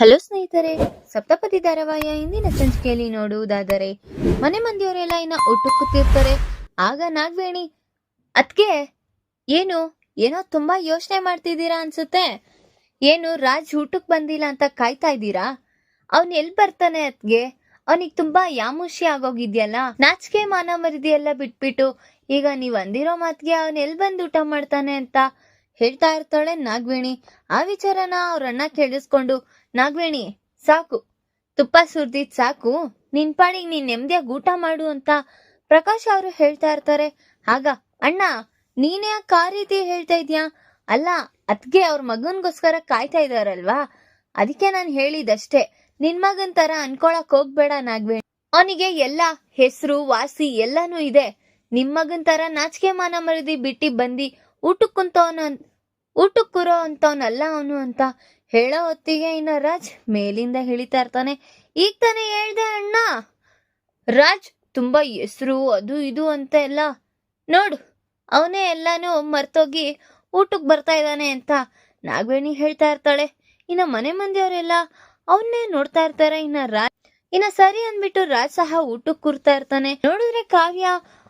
Hello ಸ್ನೇಹಿತರೆ, ಸಪ್ತಪದಿ ಧಾರಾವಾಹಿಯ ಇಂದಿನ ಸಂಚಿಕೆಯಲ್ಲಿ ನೋಡುವುದಾದರೆ, ಮನೆ ಮಂದಿಯವರೆಲ್ಲ ಇನ್ನ ಊಟಕ್ಕೆ ಕೂತಿರ್ತಾರೆ ಆಗ ನಾಗವೇಣಿ, ಅದ್ಕೆ ಏನು, ಏನೋ ತುಂಬಾ ಯೋಚನೆ ಮಾಡ್ತಿದ್ದೀರಾ ಅನ್ಸುತ್ತೆ? ಏನು, ರಾಜ್ ಊಟಕ್ಕೆ ಬಂದಿಲ್ಲ ಅಂತ ಕಾಯ್ತಾ ಇದ್ದೀರಾ? ಅವನ್ ಎಲ್ಲಿ ಬರ್ತಾನೆ ಅದ್ಗೆ ಅವನಿಗೆ ತುಂಬಾ ಯಾಮುಷಿ ಆಗೋಗಿದ್ಯಲ್ಲ? ನಾಚಿಕೆ, ಮಾನ ಮರಿದಿಯೆಲ್ಲ ಬಿಟ್ಬಿಟ್ಟು, ಈಗ ನೀವ್ ಅಂದಿರೋ ಮಾತ್ಗೆ ಅವನ್ ಎಲ್ಲಿ ಬಂದು ಊಟ ಮಾಡ್ತಾನೆ ಅಂತ ಹೇಳ್ತಾ ಇರ್ತಾಳೆ ನಾಗವೇಣಿ. ಆ ವಿಚಾರನ ಅವ್ರ ಅಣ್ಣ ಕೇಳಿಸ್ಕೊಂಡು, ನಾಗವೇಣಿ, ಸಾಕು. ತುಪ್ಪ ಸುರ್ದಿದ್ ಸಾಕು. ನಿನ್ ಪಾಡಿಗೆ ನೀನ್ ನೆಮ್ಮದಿಯಾಗಿ ಊಟ ಮಾಡು ಅಂತ ಪ್ರಕಾಶ್ ಅವರು ಹೇಳ್ತಾ ಇರ್ತಾರೆ. ಆಗ, ಅಣ್ಣ, ನೀನೇ ಆ ರೀತಿ ಹೇಳ್ತಾ ಇದ್ಯಾ? ಅಲ್ಲ ಅದ್ಗೆ ಅವ್ರ ಮಗನ್ಗೋಸ್ಕರ ಕಾಯ್ತಾ ಇದಾರಲ್ವಾ? ಅದಕ್ಕೆ ನಾನು ಹೇಳಿದಷ್ಟೇ. ನಿನ್ ಮಗನ್ ತರ ಅನ್ಕೊಳಕ್ ಹೋಗ್ಬೇಡ ನಾಗವೇಣಿ. ಅವನಿಗೆ ಎಲ್ಲ ಹೆಸರು, ವಾಸಿ ಎಲ್ಲಾನು ಇದೆ. ನಿಮ್ಮ ಮಗನ್ ತರ ನಾಚಿಕೆ ಮಾನ ಮರದಿ ಬಿಟ್ಟಿ ಬಂದಿ ಊಟಕ್ ಕುಂತವನು ಊಟಕ್ ಕೂರೋ ಅಂತವನಲ್ಲ ಅವನು ಅಂತ ಹೇಳೋ ಹೊತ್ತಿಗೆ ಇನ್ನ ರಾಜ್ ಮೇಲಿಂದ ಹೇಳಿತಾ ಇರ್ತಾನೆ. ಈಗ ತಾನೇ ಹೇಳ್ದೆ ಅಣ್ಣ, ರಾಜ್ ತುಂಬಾ ಹೆಸರು ಅದು ಇದು ಅಂತ ಎಲ್ಲ. ನೋಡು, ಅವನೇ ಎಲ್ಲಾನು ಮರ್ತೋಗಿ ಊಟಕ್ಕೆ ಬರ್ತಾ ಇದ್ದಾನೆ ಅಂತ ನಾಗವೇಣಿ ಹೇಳ್ತಾ ಇರ್ತಾಳೆ. ಇನ್ನ ಮನೆ ಮಂದಿಯವರೆಲ್ಲ ಅವನ್ನೇ ನೋಡ್ತಾ ಇರ್ತಾರೆ. ಇನ್ನ ರಾಜ್, ಇನ್ನ ಸರಿ ಅಂದ್ಬಿಟ್ಟು ರಾಜ್ ಸಹ ಊಟಕ್ಕೆ ಕೂರ್ತಾ ಇರ್ತಾನೆ. ನೋಡಿದ್ರೆ ಕಾವ್ಯ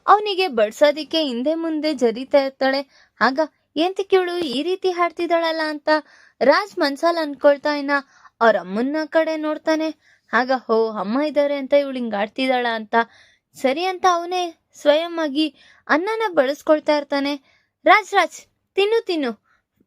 ಅವನಿಗೆ ಬಡ್ಸೋದಿಕ್ಕೆ ಹಿಂದೆ ಮುಂದೆ ಜರಿತಾ ಇರ್ತಾಳೆ. ಆಗ ಏಂತಕ್ಕೆ ಇವಳು ಈ ರೀತಿ ಹಾಡ್ತಿದ್ದಾಳಲ್ಲ ಅಂತ ರಾಜ್ ಮನ್ಸಲ್ ಅನ್ಕೊಳ್ತಾ ಇನ್ನ ಅವ್ರ ಅಮ್ಮನ ಕಡೆ ನೋಡ್ತಾನೆ. ಆಗ ಹೋ, ಅಮ್ಮ ಇದ್ದಾರೆ ಅಂತ ಇವಳು ಹಿಂಗ್ ಆಡ್ತಿದ್ದಾಳ ಅಂತ. ಸರಿ ಅಂತ ಅವನೇ ಸ್ವಯಂ ಆಗಿ ಅನ್ನನ ಬಳಸ್ಕೊಳ್ತಾ ಇರ್ತಾನೆ. ರಾಜ್ ರಾಜ್, ತಿನ್ನು ತಿನ್ನು.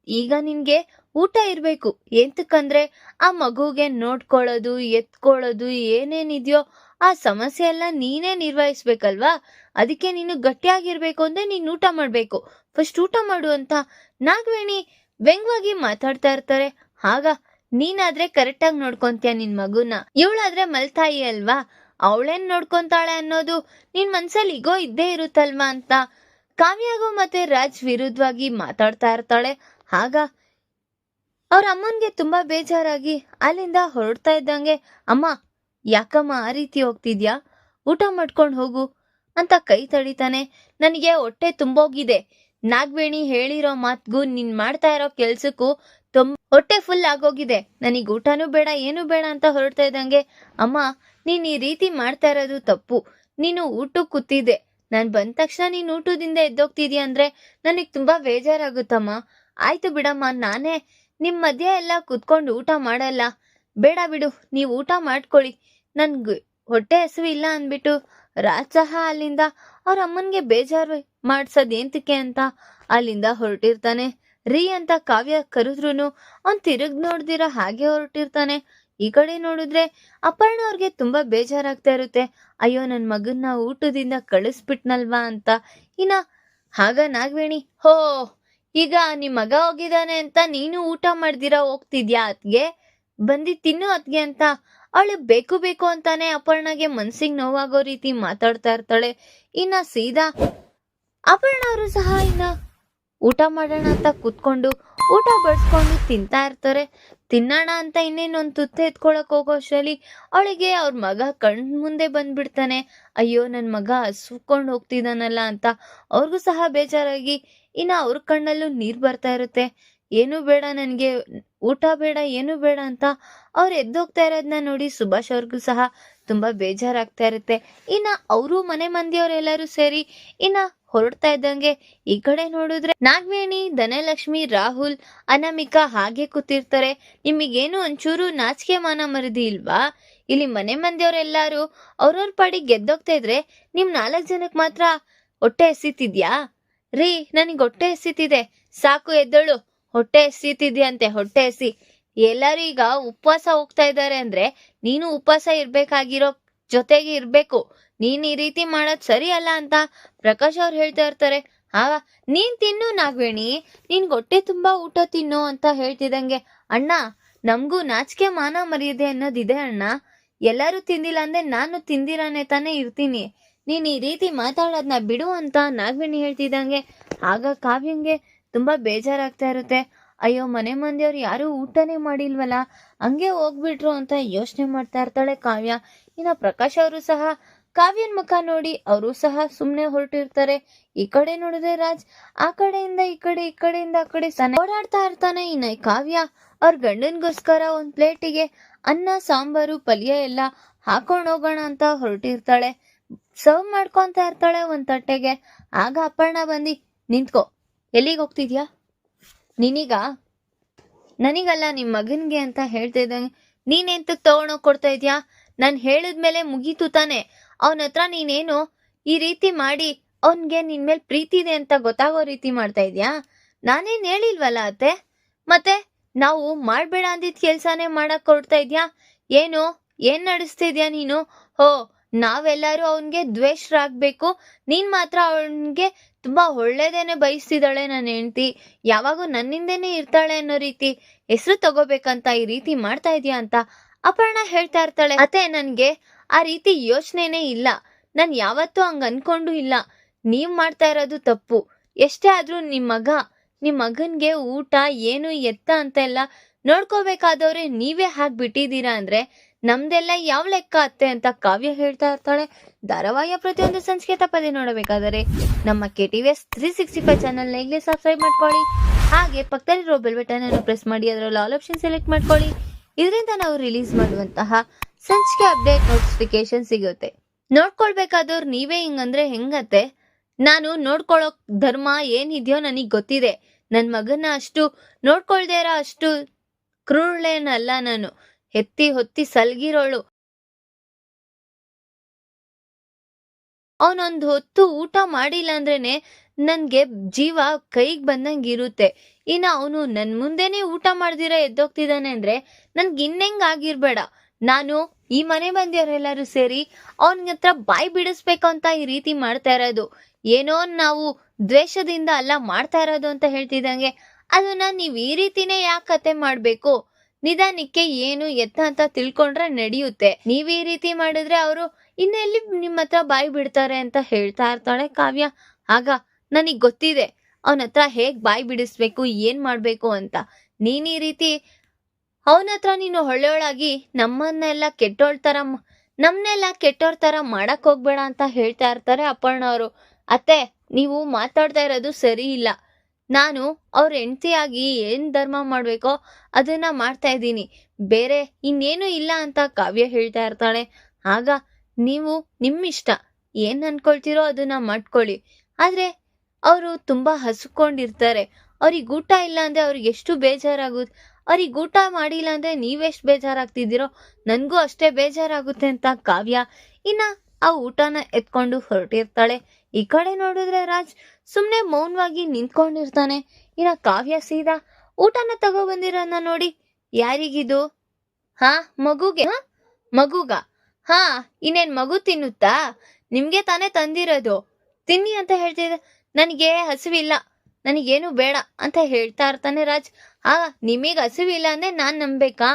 ಈಗ ನಿನ್ಗೆ ಊಟ ಇರ್ಬೇಕು. ಎಂತಕ್ಕಂದ್ರೆ ಆ ಮಗುಗೆ ನೋಡ್ಕೊಳ್ಳೋದು, ಎತ್ಕೊಳ್ಳೋದು ಏನೇನಿದೆಯೋ ಆ ಸಮಸ್ಯೆ ಎಲ್ಲ ನೀನೇ ನಿರ್ವಹಿಸ್ಬೇಕಲ್ವಾ? ಅದಕ್ಕೆ ನೀನು ಗಟ್ಟಿಯಾಗಿರ್ಬೇಕು ಅಂದ್ರೆ ನೀನ್ ಊಟ ಮಾಡ್ಬೇಕು. ಫಸ್ಟ್ ಊಟ ಮಾಡು ಅಂತ ನಾಗವೇಣಿ ವ್ಯಂಗ್ಯವಾಗಿ ಮಾತಾಡ್ತಾ ಇರ್ತಾರೆ. ಆಗ ನೀನಾದ್ರೆ ಕರೆಕ್ಟ್ ಆಗಿ ನೋಡ್ಕೊಂತೀಯ ನಿನ್ ಮಗುನ? ಇವಳಾದ್ರೆ ಮಲ್ತಾಯಿ ಅಲ್ವಾ? ಅವಳೇನ್ ನೋಡ್ಕೊಂತಾಳೆ ಅನ್ನೋದು ನಿನ್ ಮನ್ಸಲ್ಲಿ ಈಗೋ ಇದ್ದೇ ಇರುತ್ತಲ್ವಾ ಅಂತ ಕಾವ್ಯಾಗೂ ಮತ್ತೆ ರಾಜ್ ವಿರುದ್ಧವಾಗಿ ಮಾತಾಡ್ತಾ ಇರ್ತಾಳೆ. ಆಗ ಅವ್ರ ಅಮ್ಮನ್ಗೆ ತುಂಬಾ ಬೇಜಾರಾಗಿ ಅಲ್ಲಿಂದ ಹೊರಡ್ತಾ ಇದ್ದಂಗೆ, ಅಮ್ಮ, ಯಾಕಮ್ಮ ಆ ರೀತಿ ಹೋಗ್ತಿದ್ಯಾ? ಊಟ ಮಾಡ್ಕೊಂಡು ಹೋಗು ಅಂತ ಕೈ ತಡಿತಾನೆ. ನನಗೆ ಹೊಟ್ಟೆ ತುಂಬೋಗಿದೆ. ನಾಗವೇಣಿ ಹೇಳಿರೋ ಮಾತ್ಗೂ ನೀನ್ ಮಾಡ್ತಾ ಇರೋ ಕೆಲ್ಸಕ್ಕೂ ತುಂಬ ಹೊಟ್ಟೆ ಫುಲ್ ಆಗೋಗಿದೆ. ನನಗೆ ಊಟನೂ ಬೇಡ, ಏನು ಬೇಡ ಅಂತ ಹೊರಡ್ತಾ ಇದ್ದಂಗೆ, ಅಮ್ಮ, ನೀನ್ ಈ ರೀತಿ ಮಾಡ್ತಾ ಇರೋದು ತಪ್ಪು. ನೀನು ಊಟಕ್ಕೆ ಕೂತಿದ್ದೆ. ನಾನ್ ಬಂದ ತಕ್ಷಣ ನೀನು ಊಟದಿಂದ ಎದ್ದೋಗ್ತಿದ್ಯಾ ಅಂದ್ರೆ ನನಗ್ ತುಂಬಾ ಬೇಜಾರಾಗುತ್ತಮ್ಮ. ಆಯ್ತು ಬಿಡಮ್ಮ, ನಾನೇ ನಿಮ್ಮ ಮಧ್ಯೆ ಎಲ್ಲ ಕುತ್ಕೊಂಡು ಊಟ ಮಾಡಲ್ಲ. ಬೇಡ ಬಿಡು, ನೀವು ಊಟ ಮಾಡ್ಕೊಳ್ಳಿ. ನನ್ಗೆ ಹೊಟ್ಟೆ ಹಸಿವು ಇಲ್ಲ ಅಂದ್ಬಿಟ್ಟು ರಾಜ್ ಸಹ ಅಲ್ಲಿಂದ ಅವ್ರ ಅಮ್ಮನಿಗೆ ಬೇಜಾರು. ಮಾಡ್ಸೋದ್ ಏಂತಕ್ಕೆ ಅಂತ ಅಲ್ಲಿಂದ ಹೊರಟಿರ್ತಾನೆ. ರೀ ಅಂತ ಕಾವ್ಯ ಕರೆದ್ರುನು ಅವ್ನ್ ತಿರುಗ್ ನೋಡ್ದಿರೋ ಹಾಗೆ ಹೊರಟಿರ್ತಾನೆ. ಈ ಕಡೆ ನೋಡಿದ್ರೆ ಅಪರ್ಣ ಅವ್ರಿಗೆ ತುಂಬಾ ಬೇಜಾರಾಗ್ತಾ ಇರುತ್ತೆ. ಅಯ್ಯೋ, ನನ್ ಮಗನ್ನ ಊಟದಿಂದ ಕಳಿಸ್ಬಿಟ್ನಲ್ವಾ ಅಂತ. ಇನ್ನ, ಹಾಗ ನಾಗವೇಣಿ, ಹೋ, ಈಗ ನಿಮ್ ಮಗ ಹೋಗಿದ್ದಾನೆ ಅಂತ ನೀನು ಊಟ ಮಾಡ್ದಿರಾ, ಹೋಗ್ತಿದ್ಯಾ ಅತ್ಗೆ ಬಂದಿ ತಿನ್ನು ಅತ್ಗೆ ಅಂತ. ಅವಳು ಬೇಕು ಬೇಕು ಅಂತಾನೆ ಅಪರ್ಣಗೆ ಮನ್ಸಿಗೆ ನೋವಾಗೋ ರೀತಿ ಮಾತಾಡ್ತಾ ಇರ್ತಾಳೆ. ಇನ್ನ ಸೀದಾ ಅಪರ್ಣ ಅವರು ಸಹ ಇನ್ನ ಊಟ ಮಾಡೋಣ ಅಂತ ಕೂತ್ಕೊಂಡು ಊಟ ಬಡಿಸ್ಕೊಂಡು ತಿಂತಾ ಇರ್ತಾರೆ. ತಿನ್ನೋಣ ಅಂತ ಇನ್ನೇನೊಂದು ತುತ್ತ ಎತ್ಕೊಳಕ್ ಹೋಗೋ ಅಷ್ಟರಲ್ಲಿ ಅವಳಿಗೆ ಅವ್ರ ಮಗ ಕಣ್ ಮುಂದೆ ಬಂದ್ಬಿಡ್ತಾನೆ. ಅಯ್ಯೋ ನನ್ನ ಮಗ ಹಸುಕೊಂಡು ಹೋಗ್ತಿದ್ದಾನಲ್ಲ ಅಂತ ಅವ್ರಿಗೂ ಸಹ ಬೇಜಾರಾಗಿ ಇನ್ನ ಅವ್ರ ಕಣ್ಣಲ್ಲೂ ನೀರು ಬರ್ತಾ ಇರುತ್ತೆ. ಏನು ಬೇಡ ನನಗೆ, ಊಟ ಬೇಡ, ಏನು ಬೇಡ ಅಂತ ಅವ್ರು ಎದ್ದೋಗ್ತಾ ಇರೋದನ್ನ ನೋಡಿ ಸುಭಾಷ್ ಅವ್ರಿಗೂ ಸಹ ತುಂಬಾ ಬೇಜಾರಾಗ್ತಾ ಇರುತ್ತೆ. ಇನ್ನು ಅವರು ಮನೆ ಮಂದಿಯವರೆಲ್ಲರೂ ಸೇರಿ ಇನ್ನ ಹೊರಡ್ತಾ ಇದ್ದಂಗೆ ಈ ಕಡೆ ನೋಡಿದ್ರೆ ನಾಗವೇಣಿ, ಧನಲಕ್ಷ್ಮಿ, ರಾಹುಲ್, ಅನಾಮಿಕಾ ಹಾಗೆ ಕೂತಿರ್ತಾರೆ. ನಿಮಗೇನು ಒಂಚೂರು ನಾಚಿಕೆ ಮಾನ ಮರದಿ ಇಲ್ವಾ? ಇಲ್ಲಿ ಮನೆ ಮಂದಿಯವರೆಲ್ಲರೂ ಅವ್ರವ್ರ ಪಾಡಿ ಗೆದ್ದೋಗ್ತಾ ಇದ್ರೆ ನಿಮ್ ನಾಲ್ಕು ಜನಕ್ಕೆ ಮಾತ್ರ ಹೊಟ್ಟೆ ಎಸಿತಿದ್ಯಾ ರೀ, ನನಗೆ ಹೊಟ್ಟೆ ಎಸಿತಿದೆ ಸಾಕು, ಎದ್ದಳು. ಹೊಟ್ಟೆ ಎಸಿತಿದ್ಯಂತೆ ಹೊಟ್ಟೆ ಎಸಿ ಎಲ್ಲರೂ ಈಗ ಉಪವಾಸ ಹೋಗ್ತಾ ಇದ್ದಾರೆ ಅಂದ್ರೆ ನೀನು ಉಪವಾಸ ಇರ್ಬೇಕಾಗಿರೋ ಜೊತೆಗೆ ಇರ್ಬೇಕು. ನೀನ್ ಈ ರೀತಿ ಮಾಡೋದ್ ಸರಿ ಅಲ್ಲ ಅಂತ ಪ್ರಕಾಶ್ ಅವ್ರು ಹೇಳ್ತಾ ಇರ್ತಾರೆ. ಆ ನೀನ್ ತಿನ್ನು ನಾಗವೇಣಿ. ನಿನ್ ಹೊಟ್ಟೆ ತುಂಬಾ ಊಟ ತಿನ್ನು ಅಂತ ಹೇಳ್ತಿದಂಗೆ ಅಣ್ಣ, ನಮಗೂ ನಾಚಿಕೆ ಮಾನ ಮರ್ಯಾದೆ ಅನ್ನೋದಿದೆ ಅಣ್ಣ. ಎಲ್ಲರೂ ತಿಂದಿಲ್ಲ ಅಂದ್ರೆ ನಾನು ತಿಂದಿರಾನೆ ತಾನೇ ಇರ್ತೀನಿ. ನೀನ್ ಈ ರೀತಿ ಮಾತಾಡೋದ್ನ ಬಿಡು ಅಂತ ನಾಗವೇಣಿ ಹೇಳ್ತಿದಂಗೆ ಆಗ ಕಾವ್ಯಂಗೆ ತುಂಬಾ ಬೇಜಾರಾಗ್ತಾ ಇರುತ್ತೆ. ಅಯ್ಯೋ, ಮನೆ ಮಂದಿಯವ್ರು ಯಾರು ಊಟನೇ ಮಾಡಿಲ್ವಲ್ಲ? ಹಂಗೆ ಹೋಗ್ಬಿಟ್ರು ಅಂತ ಯೋಚನೆ ಮಾಡ್ತಾ ಇರ್ತಾಳೆ ಕಾವ್ಯ. ಇನ್ನ ಪ್ರಕಾಶ್ ಅವರು ಸಹ ಕಾವ್ಯನ್ ಮುಖ ನೋಡಿ ಅವರು ಸಹ ಸುಮ್ಮನೆ ಹೊರಟಿರ್ತಾರೆ. ಈ ಕಡೆ ನೋಡಿದ್ರೆ ರಾಜ್, ಆ ಕಡೆಯಿಂದ ಈ ಕಡೆ, ಈ ಕಡೆಯಿಂದ ಆ ಕಡೆ ಸನ ಓಡಾಡ್ತಾ ಇರ್ತಾನೆ ಇನ್ನ ಕಾವ್ಯ. ಅವ್ರ ಗಂಡನ್ಗೋಸ್ಕರ ಒಂದ್ ಪ್ಲೇಟಿಗೆ ಅನ್ನ, ಸಾಂಬಾರು, ಪಲ್ಯ ಎಲ್ಲ ಹಾಕೊಂಡು ಹೋಗೋಣ ಅಂತ ಹೊರಟಿರ್ತಾಳೆ. ಸರ್ವ್ ಮಾಡ್ಕೊಂತ ಇರ್ತಾಳೆ ಒಂದ್ ತಟ್ಟೆಗೆ. ಆಗ ಅಪ್ಪಣ್ಣ ಬಂದಿ, ನಿಂತ್ಕೋ, ಎಲ್ಲಿಗೆ ಹೋಗ್ತಿದ್ಯಾ? ನಿನೀಗ, ನನಗಲ್ಲ ನಿಮ್ ಮಗನ್ಗೆ ಅಂತ ಹೇಳ್ತಾ ಇದ್ದಂಗೆ, ನೀನ್ ಎಂತಕ್ ತಗೊಂಡೋಗ್ ಕೊಡ್ತಾ ಇದ್ಯಾ? ನಾನು ಹೇಳಿದ್ಮೇಲೆ ಮುಗೀತು ತಾನೆ. ಅವನ ಹತ್ರ ನೀನೇನು ಈ ರೀತಿ ಮಾಡಿ ಅವನಿಗೆ ನಿನ್ ಮೇಲೆ ಪ್ರೀತಿ ಇದೆ ಅಂತ ಗೊತ್ತಾಗೋ ರೀತಿ ಮಾಡ್ತಾ ಇದ್ಯಾ? ನಾನೇನ್ ಹೇಳಿಲ್ವಲ್ಲ ಅತ್ತೆ? ಮತ್ತೆ ನಾವು ಮಾಡಬೇಡ ಅಂದಿದ್ ಕೆಲ್ಸಾನೇ ಮಾಡಕ್ ಕೊಡ್ತಾ ಇದ್ಯಾ? ಏನು? ಏನ್ ನಡೆಸ್ತಿದ್ಯಾ ನೀನು? ಹೋ, ನಾವೆಲ್ಲರೂ ಅವನ್ಗೆ ದ್ವೇಷರಾಗ್ಬೇಕು. ನೀನ್ ಮಾತ್ರ ಅವನಿಗೆ ತುಂಬಾ ಒಳ್ಳೇದೇನೆ ಬಯಸ್ತಿದ್ದಾಳೆ ನನ್ನ ಹೆಂಡ್ತಿ. ಯಾವಾಗೂ ನನ್ನಿಂದೇನೆ ಇರ್ತಾಳೆ ಅನ್ನೋ ರೀತಿ ಹೆಸರು ತಗೋಬೇಕಂತ ಈ ರೀತಿ ಮಾಡ್ತಾ ಇದ್ಯಾ ಅಂತ ಅಪರ್ಣ ಹೇಳ್ತಾ ಇರ್ತಾಳೆ, ಅತ್ತೆ, ನನ್ಗೆ ಆ ರೀತಿ ಯೋಚನೆನೇ ಇಲ್ಲ. ನಾನು ಯಾವತ್ತೂ ಹಂಗ ಅನ್ಕೊಂಡು ಇಲ್ಲ. ನೀವ್ ಮಾಡ್ತಾ ಇರೋದು ತಪ್ಪು. ಎಷ್ಟೇ ಆದ್ರೂ ನಿಮ್ ಮಗ, ನಿಮ್ ಮಗನ್ಗೆ ಊಟ ಏನು ಎತ್ತ ಅಂತ ಎಲ್ಲ ನೋಡ್ಕೋಬೇಕಾದವ್ರೆ ನೀವೇ ಹಾಕ್ ಬಿಟ್ಟಿದ್ದೀರಾ ಅಂದ್ರೆ ನಮ್ದೆಲ್ಲ ಯಾವ ಲೆಕ್ಕ ಅತ್ತೆ ಅಂತ ಕಾವ್ಯ ಹೇಳ್ತಾ ಇರ್ತಾಳೆ. ಧಾರಾವಾಹಿಯ ಪ್ರತಿಯೊಂದು ಸಂಸ್ಕೃತ ಪದೇ ನೋಡಬೇಕಾದರೆ ನಮ್ಮ K T V S three sixty five ಚಾನಲ್ನ ಈಗಲೇ ಸಬ್ಸ್ಕ್ರೈಬ್ ಮಾಡ್ಕೊಳ್ಳಿ. ಹಾಗೆ ಪಕ್ಕದಲ್ಲಿರೋ ಬೆಲ್ ಬಟನ್ ಅನ್ನು ಪ್ರೆಸ್ ಮಾಡಿ, ಅದರಲ್ಲಿ ಆಲ್ ಆಪ್ಷನ್ ಸೆಲೆಕ್ಟ್ ಮಾಡ್ಕೊಳ್ಳಿ. ಇದರಿಂದ ನಾವು ರಿಲೀಸ್ ಮಾಡುವಂತಹ ಸಂಚಿಕೆ ಅಪ್ಡೇಟ್ ನೋಟಿಫಿಕೇಶನ್ ಸಿಗುತ್ತೆ. ನೋಡ್ಕೊಳ್ಬೇಕಾದವ್ರು ನೀವೇ ಹಿಂಗಂದ್ರೆ ಹೆಂಗತ್ತೆ? ನಾನು ನೋಡ್ಕೊಳ್ಳೋ ಧರ್ಮ ಏನಿದೆಯೋ ನನಗೆ ಗೊತ್ತಿದೆ. ನನ್ನ ಮಗನ ಅಷ್ಟು ನೋಡ್ಕೊಳ್ದೇ ಇರೋ ಅಷ್ಟು ಕ್ರೂರಳೇನಲ್ಲ ನಾನು. ಎತ್ತಿ ಹೊತ್ತಿ ಸಲ್ಗಿರೋಳು. ಅವನೊಂದು ಹೊತ್ತು ಊಟ ಮಾಡಿಲ್ಲ ಅಂದ್ರೇನೆ ನನ್ಗೆ ಜೀವ ಕೈಗೆ ಬಂದಂಗೆ ಇರುತ್ತೆ. ಇನ್ನು ಅವನು ನನ್ನ ಮುಂದೆನೆ ಊಟ ಮಾಡ್ದಿರ ಎದ್ದೋಗ್ತಿದ್ದಾನೆ ಅಂದ್ರೆ ನನ್ಗೆ ಇನ್ನೆಂಗ್ ಆಗಿರಬೇಡ. ನಾನು ಈ ಮನೆ ಮಂದಿಯವರೆಲ್ಲರೂ ಸೇರಿ ಅವನ ಹತ್ರ ಬಾಯಿ ಬಿಡಿಸ್ಬೇಕು ಅಂತ ಈ ರೀತಿ ಮಾಡ್ತಾ ಇರೋದು. ಏನೋ ನಾವು ದ್ವೇಷದಿಂದ ಅಲ್ಲ ಮಾಡ್ತಾ ಇರೋದು ಅಂತ ಹೇಳ್ತಿದ್ದಂಗೆ ಅದನ್ನ ನೀವು ಈ ರೀತಿನೇ ಯಾಕೆ ಕತೆ ಮಾಡಬೇಕು? ನಿಧಾನಕ್ಕೆ ಏನು ಎತ್ತ ಅಂತ ತಿಳ್ಕೊಂಡ್ರೆ ನಡೆಯುತ್ತೆ. ನೀವು ಈ ರೀತಿ ಮಾಡಿದ್ರೆ ಅವರು ಇನ್ನೆಲ್ಲಿ ನಿಮ್ಮ ಹತ್ರ ಬಾಯಿ ಬಿಡ್ತಾರೆ ಅಂತ ಹೇಳ್ತಾ ಇರ್ತಾಳೆ ಕಾವ್ಯ. ಆಗ ನನಗ್ ಗೊತ್ತಿದೆ. ಅವನ ಹತ್ರ ಹೇಗ್ ಬಾಯಿ ಬಿಡಿಸ್ಬೇಕು, ಏನ್ ಮಾಡ್ಬೇಕು ಅಂತ. ನೀನ್ ಈ ರೀತಿ ಅವನ ಹತ್ರ ನೀನು ಹೊಳ್ಳೆಯೊಳಾಗಿ ನಮ್ಮನ್ನೆಲ್ಲ ಕೆಟ್ಟೋಳ್ ತರ ನಮ್ನೆಲ್ಲ ಕೆಟ್ಟೋರ್ ತರ ಮಾಡಕ್ ಹೋಗ್ಬೇಡ ಅಂತ ಹೇಳ್ತಾ ಇರ್ತಾರೆ ಅಪ್ಪಣ್ಣ ಅವರು. ಅತ್ತೆ, ನೀವು ಮಾತಾಡ್ತಾ ಇರೋದು ಸರಿ ಇಲ್ಲ. ನಾನು ಅವ್ರ ಹೆಂಡತಿಯಾಗಿ ಏನ್ ಧರ್ಮ ಮಾಡ್ಬೇಕೋ ಅದನ್ನ ಮಾಡ್ತಾ ಇದ್ದೀನಿ. ಬೇರೆ ಇನ್ನೇನು ಇಲ್ಲ ಅಂತ ಕಾವ್ಯ ಹೇಳ್ತಾ ಇರ್ತಾಳೆ. ಆಗ ನೀವು ನಿಮ್ಮಿಷ್ಟ. ಏನ್ ಅನ್ಕೊಳ್ತೀರೋ ಅದನ್ನ ಮಾಡ್ಕೊಳ್ಳಿ. ಆದ್ರೆ ಅವರು ತುಂಬಾ ಹಸ್ಕೊಂಡಿರ್ತಾರೆ. ಅವ್ರಿಗೆ ಊಟ ಇಲ್ಲ ಅಂದರೆ ಅವ್ರಿಗೆ ಎಷ್ಟು ಬೇಜಾರಾಗುತ್ತೆ? ಅವ್ರಿಗೆ ಊಟ ಮಾಡಿಲ್ಲ ಅಂದರೆ ನೀವೆಷ್ಟು ಬೇಜಾರಾಗ್ತಿದ್ದೀರೋ? ನನಗೂ ಅಷ್ಟೇ ಬೇಜಾರಾಗುತ್ತೆ ಅಂತ ಕಾವ್ಯ ಇನ್ನ ಆ ಊಟನ ಎತ್ಕೊಂಡು ಹೊರಟಿರ್ತಾಳೆ. ಈ ಕಡೆ ನೋಡಿದ್ರೆ ರಾಜ್ ಸುಮ್ಮನೆ ಮೌನವಾಗಿ ನಿಂತ್ಕೊಂಡಿರ್ತಾನೆ. ಇನ್ನ ಕಾವ್ಯ ಸೀದಾ ಊಟನ ತಗೋ ಬಂದಿರೋನ್ನ ನೋಡಿ, ಯಾರಿಗಿದು? ಹಾ, ಮಗುಗೆ? ಹಾ, ಮಗುಗ? ಹಾ, ಇನ್ನೇನ್ ಮಗು ತಿನ್ನುತ್ತಾ? ನಿಮ್ಗೆ ತಾನೇ ತಂದಿರೋದು. ತಿನ್ನಿ ಅಂತ ಹೇಳ್ತಿದ್ದೆ. ನನಗೆ ಹಸಿವಿಲ್ಲ, ನನಗೇನು ಬೇಡ ಅಂತ ಹೇಳ್ತಾ ಇರ್ತಾನೆ ರಾಜ್. ಆ ನಿಮಗೆ ಹಸಿವಿಲ್ಲ ಅಂದ್ರೆ ನಾನು ನಂಬೇಕಾ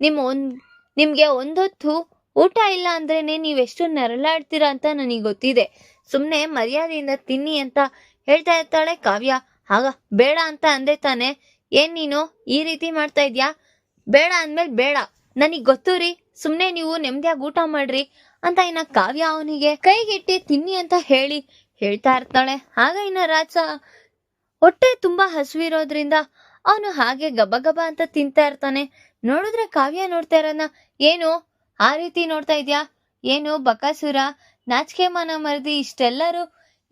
ನಿಮ್ಮ ಒಂದು, ನಿಮ್ಗೆ ಒಂದೊತ್ತು ಊಟ ಇಲ್ಲ ಅಂದ್ರೇನೆ ನೀವೆಷ್ಟು ನರಳಾಡ್ತೀರಾ ಅಂತ ನನಗೆ ಗೊತ್ತಿದೆ. ಸುಮ್ಮನೆ ಮರ್ಯಾದೆಯಿಂದ ತಿನ್ನಿ ಅಂತ ಹೇಳ್ತಾ ಇರ್ತಾಳೆ ಕಾವ್ಯ. ಆಗ ಬೇಡ ಅಂತ ಅಂದೆ ತಾನೆ. ಏನ್ ನೀನು ಈ ರೀತಿ ಮಾಡ್ತಾ ಇದ್ಯಾ? ಬೇಡ ಅಂದ್ಮೇಲೆ ಬೇಡ. ನನಗೆ ಗೊತ್ತು ರೀ, ಸುಮ್ನೆ ನೀವು ನೆಮ್ಮದಿಯಾಗಿ ಊಟ ಮಾಡ್ರಿ ಅಂತ ಇನ್ನ ಕಾವ್ಯ ಅವನಿಗೆ ಕೈಗಿಟ್ಟಿ ತಿನ್ನಿ ಅಂತ ಹೇಳಿ ಹೇಳ್ತಾ ಇರ್ತಾಳೆ. ಆಗ ಇನ್ನ ರಾಜ ಹೊಟ್ಟೆ ತುಂಬಾ ಹಸುವಿರೋದ್ರಿಂದ ಅವನು ಹಾಗೆ ಗಬ ಗಬ ಅಂತ ತಿಂತಾ ಇರ್ತಾನೆ. ನೋಡಿದ್ರೆ ಕಾವ್ಯ ನೋಡ್ತಾ ಇರೋನ ಏನು? ಆ ರೀತಿ ನೋಡ್ತಾ ಇದ್ಯಾ? ಏನು ಬಕಾಸುರ? ನಾಚಿಕೆ ಮನ ಮರದಿ ಇಷ್ಟೆಲ್ಲರೂ,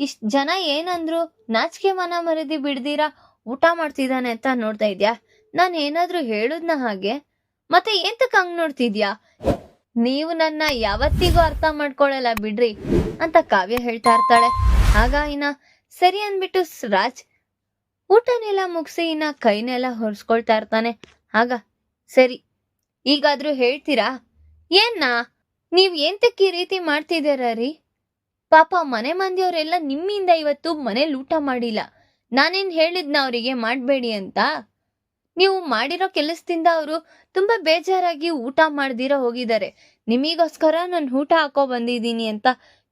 ಇಷ್ಟ್ ಜನ ಏನಂದ್ರು ನಾಚಿಕೆ ಮನ ಮರದಿ ಬಿಡ್ದಿರಾ? ಊಟ ಮಾಡ್ತಿದ್ದಾನೆ ಅಂತ ನೋಡ್ತಾ ಇದ್ಯಾ? ನಾನು ಏನಾದ್ರೂ ಹೇಳುದ್ನ ಹಾಗೆ? ಮತ್ತೆ ಎಂತಕ್ಕೆ ಹಂಗ್ ನೋಡ್ತಿದ್ಯಾ? ನೀವು ನನ್ನ ಯಾವತ್ತಿಗೂ ಅರ್ಥ ಮಾಡ್ಕೊಳ್ಳಲ್ಲ ಬಿಡ್ರಿ, ಅಂತ ಕಾವ್ಯ ಹೇಳ್ತಾ ಇರ್ತಾಳೆ. ಆಗ ಇನ್ನ ಸರಿ ಅಂದ್ಬಿಟ್ಟು ರಾಜ್ ಊಟನೆಲ್ಲ ಮುಗಿಸಿ ಇನ್ನ ಕೈನೆಲ್ಲ ಹೊರಿಸ್ಕೊಳ್ತಾ ಇರ್ತಾನೆ. ಆಗ, ಸರಿ, ಈಗಾದ್ರೂ ಹೇಳ್ತೀರಾ? ಏನ್ನ, ನೀವ್ ಎಂತಕ್ಕೆ ಈ ರೀತಿ ಮಾಡ್ತಿದ್ದೀರ ರೀ? ಪಾಪ ಮನೆ ಮಂದಿಯವರೆಲ್ಲ ನಿಮ್ಮಿಂದ ಇವತ್ತು ಮನೇಲಿ ಊಟ ಮಾಡಿಲ್ಲ. ನಾನೇನ್ ಹೇಳಿದ್ನ ಅವರಿಗೆ ಮಾಡ್ಬೇಡಿ ಅಂತ? ನೀವು ಮಾಡಿರೋ ಕೆಲಸದಿಂದ ಅವರು ತುಂಬಾ ಬೇಜಾರಾಗಿ ಊಟ ಮಾಡ್ದಿರ ಹೋಗಿದ್ದಾರೆ. ನಿಮಿಗೋಸ್ಕರ ನಾನು ಊಟ ಹಾಕೋ ಬಂದಿದ್ದೀನಿ ಅಂತ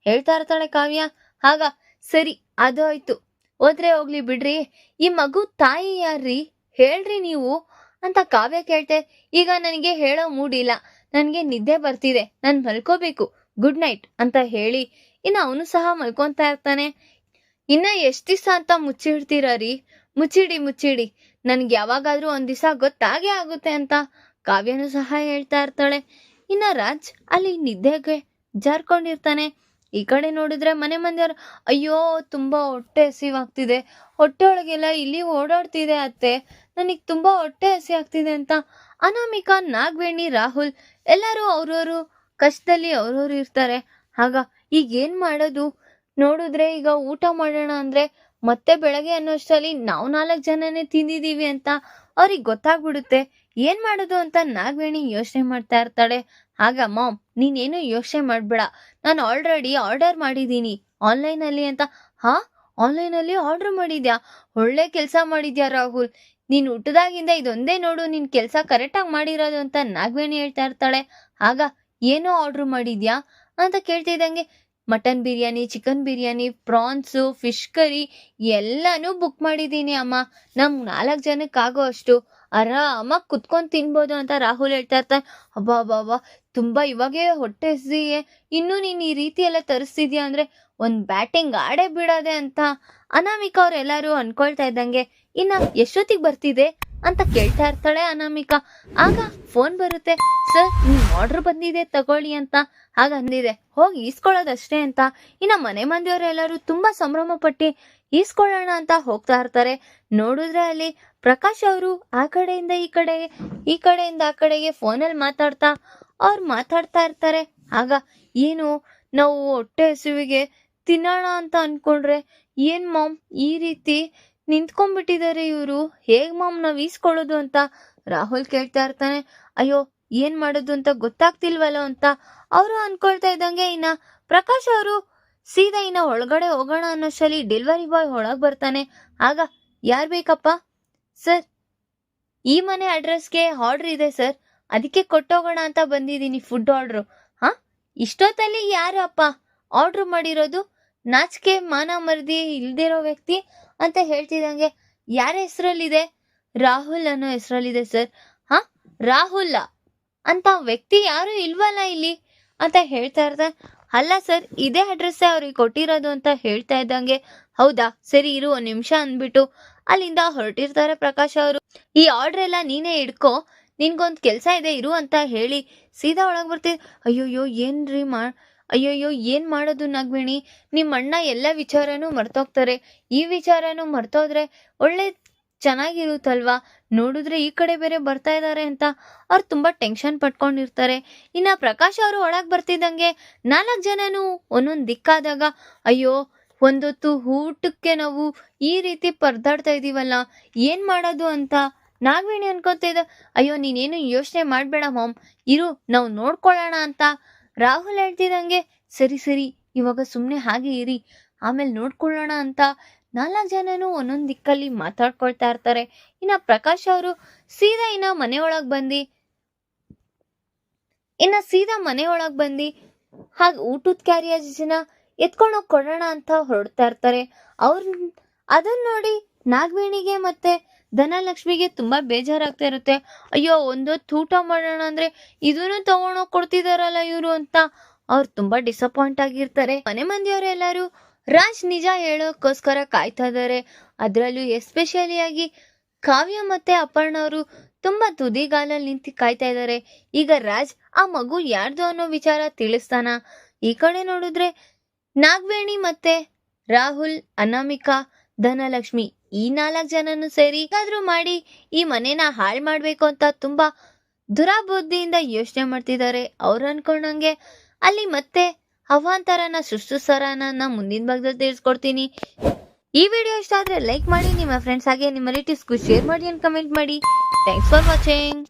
ಹೇಳ್ತಾ ಇರ್ತಾಳೆ ಕಾವ್ಯ. ಆಗ ಸರಿ ಅದು ಆಯ್ತು ಹೋದ್ರೆ ಹೋಗ್ಲಿ ಬಿಡ್ರಿ. ಈ ಮಗು ತಾಯಿ ಯಾರ್ರಿ? ಹೇಳ್ರಿ ನೀವು. ಅಂತ ಕಾವ್ಯ ಕೇಳ್ತೆ. ಈಗ ನನಗೆ ಹೇಳೋ ಮೂಡಿಲ್ಲ. ನನಗೆ ನಿದ್ದೆ ಬರ್ತಿದೆ. ನಾನು ಮಲ್ಕೋಬೇಕು. ಗುಡ್ ನೈಟ್ ಅಂತ ಹೇಳಿ. ಇನ್ನು ಅವನು ಸಹ ಮಲ್ಕೊಂತ ಇರ್ತಾನೆ. ಇನ್ನ ಎಷ್ಟು ದಿವಸ ಅಂತ ಮುಚ್ಚಿಡ್ತೀರ ರೀ? ಮುಚ್ಚಿಡಿ ಮುಚ್ಚಿಡಿ. ನನ್ಗೆ ಯಾವಾಗಾದ್ರೂ ಒಂದ್ ದಿವಸ ಗೊತ್ತಾಗೇ ಆಗುತ್ತೆ ಅಂತ ಕಾವ್ಯನು ಸಹ ಹೇಳ್ತಾ ಇರ್ತಾಳೆ. ಇನ್ನ ರಾಜ್ ಅಲ್ಲಿ ನಿದ್ದೆಗೆ ಜಾರ್ಕೊಂಡಿರ್ತಾನೆ. ಈ ಕಡೆ ನೋಡಿದ್ರೆ ಮನೆ ಮಂದಿಯವ್ರು, ಅಯ್ಯೋ, ತುಂಬಾ ಹೊಟ್ಟೆ ಹಸಿವಾಗ್ತಿದೆ. ಹೊಟ್ಟೆ ಒಳಗೆಲ್ಲ ಇಲ್ಲಿ ಓಡಾಡ್ತಿದೆ ಅತ್ತೆ. ನನಗ್ ತುಂಬಾ ಹೊಟ್ಟೆ ಹಸಿ ಆಗ್ತಿದೆ ಅಂತ. ಅನಾಮಿಕಾ, ನಾಗವೇಣಿ, ರಾಹುಲ್ ಎಲ್ಲರೂ ಅವ್ರವರು ಕಷ್ಟದಲ್ಲಿ ಅವ್ರವ್ರು ಇರ್ತಾರೆ. ಆಗ ಈಗ ಏನ್ ಮಾಡೋದು? ನೋಡಿದ್ರೆ ಈಗ ಊಟ ಮಾಡೋಣ ಅಂದ್ರೆ ಮತ್ತೆ ಬೆಳಗ್ಗೆ ಅನ್ನೋಷ್ಟರಲ್ಲಿ ನಾವು ನಾಲ್ಕು ಜನನೇ ತಿಂದಿದ್ದೀವಿ ಅಂತ ಅವ್ರಿಗೆ ಗೊತ್ತಾಗ್ಬಿಡುತ್ತೆ. ಏನ್ ಮಾಡೋದು ಅಂತ ನಾಗವೇಣಿ ಯೋಚನೆ ಮಾಡ್ತಾ ಇರ್ತಾಳೆ. ಆಗ, ಮಾಮ್, ನೀನೇನು ಯೋಚನೆ ಮಾಡ್ಬೇಡ. ನಾನು ಆಲ್ರೆಡಿ ಆರ್ಡರ್ ಮಾಡಿದ್ದೀನಿ. ಆನ್ಲೈನ್ ಅಲ್ಲಿ ಅಂತ. ಹಾ? ಆನ್ಲೈನ್ ಅಲ್ಲಿ ಆರ್ಡರ್ ಮಾಡಿದ್ಯಾ? ಒಳ್ಳೆ ಕೆಲಸ ಮಾಡಿದ್ಯಾ ರಾಹುಲ್? ನೀನ್ ಹುಟ್ಟದಾಗಿಂದ ಇದೊಂದೇ ನೋಡು. ನಿನ್ ಕೆಲಸ ಕರೆಕ್ಟಾಗಿ ಮಾಡಿರೋದು ಅಂತ ನಾಗವೇಣಿ ಹೇಳ್ತಾ ಇರ್ತಾಳೆ. ಆಗ, ಏನೋ ಆರ್ಡರ್ ಮಾಡಿದ್ಯಾ? ಅಂತ ಕೇಳ್ತಿದ್ದಂಗೆ mutton biryani chicken biryani prawns fish curry ಎಲ್ಲಾನು ಬುಕ್ ಮಾಡಿದ್ದೀನಿ ಅಮ್ಮ. ನಮ್ ನಾಲ್ಕು ಜನಕ್ಕೆ ಆಗೋ ಅಷ್ಟು. ಆರಾಮಾಗಿ ಕುತ್ಕೊಂಡು ತಿನ್ಬೋದು ಅಂತ ರಾಹುಲ್ ಹೇಳ್ತಾ ಇರ್ತಾನೆ. ಅಬ್ಬಾ ಅಬ್ಬಾ ತುಂಬಾ ಇವಾಗೇ ಹೊಟ್ಟೆ ಹಸಿಯೇ. ಇನ್ನೂ ನೀನು ಈ ರೀತಿ ಎಲ್ಲ ತರಿಸ್ತಿದ್ಯಾ ಅಂದ್ರೆ ಒಂದು ಬ್ಯಾಟಿಂಗ್ ಆಡೇ ಬಿಡೋದೆ ಅಂತ ಅನಾಮಿಕಾ ಅವರೆಲ್ಲರೂ ಅನ್ಕೊಳ್ತಾ ಇದ್ದಂಗೆ ಇನ್ನ ಎಷ್ಟೊತ್ತಿಗೆ ಬರ್ತಿದೆ ಅಂತ ಕೇಳ್ತಾ ಇರ್ತಾಳೆ ಅನಾಮಿಕಾ. ಆಗ ಫೋನ್ ಬರುತ್ತೆ, ಸರ್ ನಿಮ್ಮ ಆರ್ಡರ್ ಬಂದಿದೆ, ತಗೊಳ್ಳಿ ಅಂತ. ಹಾಗಂದಿದೆ ಹೋಗಿ ಈಸ್ಕೊಳ್ಳೋದಷ್ಟೇ ಅಂತ. ಇನ್ನು ಮನೆ ಮಂದಿಯವರೆಲ್ಲರೂ ತುಂಬಾ ಸಂಭ್ರಮ ಪಟ್ಟಿ ಈಸ್ಕೊಳ್ಳೋಣ ಅಂತ ಹೋಗ್ತಾ ಇರ್ತಾರೆ. ನೋಡಿದ್ರೆ ಅಲ್ಲಿ ಪ್ರಕಾಶ್ ಅವರು ಆ ಕಡೆಯಿಂದ ಈ ಕಡೆಗೆ ಈ ಕಡೆಯಿಂದ ಆ ಕಡೆಗೆ ಫೋನಲ್ಲಿ ಮಾತಾಡ್ತಾ, ಅವ್ರು ಮಾತಾಡ್ತಾ ಇರ್ತಾರೆ. ಆಗ ಏನು, ನಾವು ಹೊಟ್ಟೆ ಹಸುವಿಗೆ ತಿನ್ನೋಣ ಅಂತ ಅನ್ಕೊಂಡ್ರೆ ಏನ್ ಮಾಮ್, ಈ ರೀತಿ ನಿಂತ್ಕೊಂಡ್ಬಿಟ್ಟಿದ್ದಾರೆ ಇವರು. ಹೇಗ್ ಮಾಮ್ ನಾವು ಈಸ್ಕೊಳ್ಳೋದು ಅಂತ ರಾಹುಲ್ ಕೇಳ್ತಾ ಇರ್ತಾನೆ. ಅಯ್ಯೋ, ಏನ್ ಮಾಡೋದು ಅಂತ ಗೊತ್ತಾಗ್ತಿಲ್ವಲ್ಲ ಅಂತ. ಅವರು ಅನ್ಕೊಳ್ತಾ ಇದ್ದಂಗೆ ಇನ್ನ ಪ್ರಕಾಶ್ ಅವರು ಸೀದಾ ಇನ್ನ ಒಳಗಡೆ ಹೋಗೋಣ ಅನ್ನೋಷ್ಟರಲ್ಲಿ ಡೆಲಿವರಿ ಬಾಯ್ ಒಳಗೆ ಬರ್ತಾನೆ. ಆಗ, ಯಾರ್ ಬೇಕಪ್ಪ? ಸರ್, ಈ ಮನೆ ಅಡ್ರೆಸ್ಗೆ ಆರ್ಡರ್ ಇದೆ, ಸರ್. ಅದಕ್ಕೆ ಕೊಟ್ಟೋಗೋಣ ಅಂತ ಬಂದಿದ್ದೀನಿ ಫುಡ್ ಆರ್ಡ್ರು ಹಾ? ಇಷ್ಟೊತ್ತಲ್ಲಿ ಯಾರು ಅಪ್ಪ? ಆರ್ಡ್ರ್ ಮಾಡಿರೋದು ನಾಚಿಕೆ, ಮಾನ ಮರ್ದಿ, ಇಲ್ದಿರೋ ವ್ಯಕ್ತಿ ಅಂತ ಹೇಳ್ತಿದ್ದಂಗೆ ಯಾರ ಹೆಸರಲ್ಲಿದೆ? ರಾಹುಲ್ ಅನ್ನೋ ಹೆಸರಲ್ಲಿದೆ, ಸರ್. ಹಾ? ರಾಹುಲ್ ಅಂತ ವ್ಯಕ್ತಿ ಯಾರು ಇಲ್ವಲ್ಲ ಇಲ್ಲಿ? ಅಂತ ಹೇಳ್ತಾ ಇರ್ತಾರೆ ಅಲ್ಲ ಸರ್, ಇದೇ ಅಡ್ರೆಸ್ ಅವ್ರಿಗೆ ಕೊಟ್ಟಿರೋದು ಅಂತ ಹೇಳ್ತಾ ಇದ್ದಂಗೆ, ಹೌದಾ? ಸರಿ ಇರು, ಒಂದು ನಿಮಿಷ ಅಂದ್ಬಿಟ್ಟು. ಅಲ್ಲಿಂದ ಹೊರಟಿರ್ತಾರೆ ಪ್ರಕಾಶ್ ಅವರು. ಈ ಆರ್ಡರ್ ಎಲ್ಲ ನೀನೇ ಇಡ್ಕೋ, ನಿನ್ಗೊಂದು ಕೆಲಸ ಇದೆ, ಇರು ಅಂತ ಹೇಳಿ. ಸೀದಾ ಒಳಗೆ ಬರ್ತೀವಿ ಅಯ್ಯೋಯ್ಯೋ, ಏನ್ರಿ ಮಾ, ಅಯ್ಯೋಯ್ಯೋ, ಏನ್ ಮಾಡೋದು ನಾಗವೇಣಿ? ನಿಮ್ಮ ಅಣ್ಣ ಎಲ್ಲ ವಿಚಾರನೂ ಮರ್ತೋಗ್ತಾರೆ. ಈ ವಿಚಾರನೂ ಮರ್ತೋದ್ರೆ ಒಳ್ಳೆ ಚೆನ್ನಾಗಿರುತ್ತಲ್ವಾ? ನೋಡಿದ್ರೆ ಈ ಕಡೆ ಬೇರೆ ಬರ್ತಾ ಇದ್ದಾರೆ ಅಂತ. ಅವ್ರು ತುಂಬಾ ಟೆನ್ಷನ್ ಪಟ್ಕೊಂಡಿರ್ತಾರೆ. ಇನ್ನ ಪ್ರಕಾಶ್ ಅವರು ಒಳಗೆ ಬರ್ತಿದ್ದಂಗೆ ನಾಲ್ಕು ಜನನು ಒಂದೊಂದು ದಿಕ್ಕಾದಾಗ, ಅಯ್ಯೋ, ಒಂದೊತ್ತು ಊಟಕ್ಕೆ ನಾವು ಈ ರೀತಿ ಪರ್ದಾಡ್ತಾ ಇದೀವಲ್ಲ, ಏನು ಮಾಡೋದು ಅಂತ? ನಾಗವೇಣಿ ಅನ್ಕೊತಿದ್ದ ಅಯ್ಯೋ, ನೀನೇನು ಯೋಚನೆ ಮಾಡಬೇಡ ಮಾಮ್. ಇರು, ನಾವು ನೋಡ್ಕೊಳ್ಳೋಣ ಅಂತ. ರಾಹುಲ್ ಹೇಳ್ತಿದ್ದಂಗೆ, ಸರಿ ಸರಿ, ಇವಾಗ ಸುಮ್ಮನೆ ಹಾಗೆ ಇರಿ. ಆಮೇಲೆ ನೋಡ್ಕೊಳ್ಳೋಣ ಅಂತ. ನಾಲ್ಕು ಜನನೂ ಒಂದೊಂದು ದಿಕ್ಕಲ್ಲಿ ಮಾತಾಡ್ಕೊಳ್ತಾ ಇರ್ತಾರೆ. ಇನ್ನ ಪ್ರಕಾಶ್ ಅವರು ಸೀದಾ ಇನ್ನ ಮನೆ ಒಳಗ್ ಬಂದು, ಇನ್ನು ಸೀದಾ ಮನೆ ಒಳಗ್ ಬಂದು, ಹಾಗೆ ಊಟದ ಕ್ಯಾರಿಯೇಜ್ನ ಎತ್ಕೊಂಡೋಗಿ ಕೊಡೋಣ ಅಂತ ಹೊರಡ್ತಾ ಇರ್ತಾರೆ. ಅವ್ರ ಅದನ್ನ ನೋಡಿ ನಾಗವೇಣಿಗೆ ಮತ್ತೆ ಧನಲಕ್ಷ್ಮಿಗೆ ತುಂಬಾ ಬೇಜಾರಾಗ್ತಾ ಇರುತ್ತೆ. ಅಯ್ಯೋ, ಒಂದೊತ್ತು ಊಟ ಮಾಡೋಣ ಅಂದ್ರೆ ಇದನ್ನು ತಗೊಂಡೋಗಿ ಕೊಡ್ತಿದಾರಲ್ಲ ಇವರು ಅಂತ. ಅವ್ರು ತುಂಬಾ ಡಿಸಪಾಯಿಂಟ್ ಆಗಿರ್ತಾರೆ. ಮನೆ ಮಂದಿಯವರೆಲ್ಲರೂ ರಾಜ್ ನಿಜ ಹೇಳೋಕ್ಕೋಸ್ಕರ ಕಾಯ್ತಾ ಇದ್ದಾರೆ. ಅದರಲ್ಲೂ ಎಸ್ಪೆಷಲಿ ಆಗಿ ಕಾವ್ಯ ಮತ್ತೆ ಅಪರ್ಣ ಅವರು ತುಂಬಾ ತುದಿಗಾಲಲ್ಲಿ ನಿಂತು ಕಾಯ್ತಾ ಇದ್ದಾರೆ. ಈಗ ರಾಜ್ ಆ ಮಗು ಯಾರ್ದು ಅನ್ನೋ ವಿಚಾರ ತಿಳಿಸ್ತಾನ? ಈ ಕಡೆ ನೋಡಿದ್ರೆ ನಾಗವೇಣಿ ಮತ್ತೆ ರಾಹುಲ್, ಅನಾಮಿಕಾ, ಧನಲಕ್ಷ್ಮಿ ಈ ನಾಲ್ಕು ಜನನು ಸೇರಿ ಹೇಗಾದ್ರೂ ಮಾಡಿ ಈ ಮನೇನ ಹಾಳು ಮಾಡಬೇಕು ಅಂತ ತುಂಬಾ ದುರಾಬುದ್ಧಿಯಿಂದ ಯೋಚನೆ ಮಾಡ್ತಿದ್ದಾರೆ. ಅವ್ರು ಅನ್ಕೊಂಡಂಗೆ ಅಲ್ಲಿ ಮತ್ತೆ ಅವಾಂತರನ ಸರನ ಮುಂದಿನ ಭಾಗದಲ್ಲಿ ತಿಳಿಸ್ಕೊಡ್ತೀನಿ. ಈ ವಿಡಿಯೋ ಇಷ್ಟ ಆದ್ರೆ ಲೈಕ್ ಮಾಡಿ, ನಿಮ್ಮ ಫ್ರೆಂಡ್ಸ್ ಹಾಗೆ ನಿಮ್ಮ ರಿಲೇಟಿವ್ಸ್ಗೂ ಶೇರ್ ಮಾಡಿ ಅಂಡ್ ಕಮೆಂಟ್ ಮಾಡಿ. Thanks for watching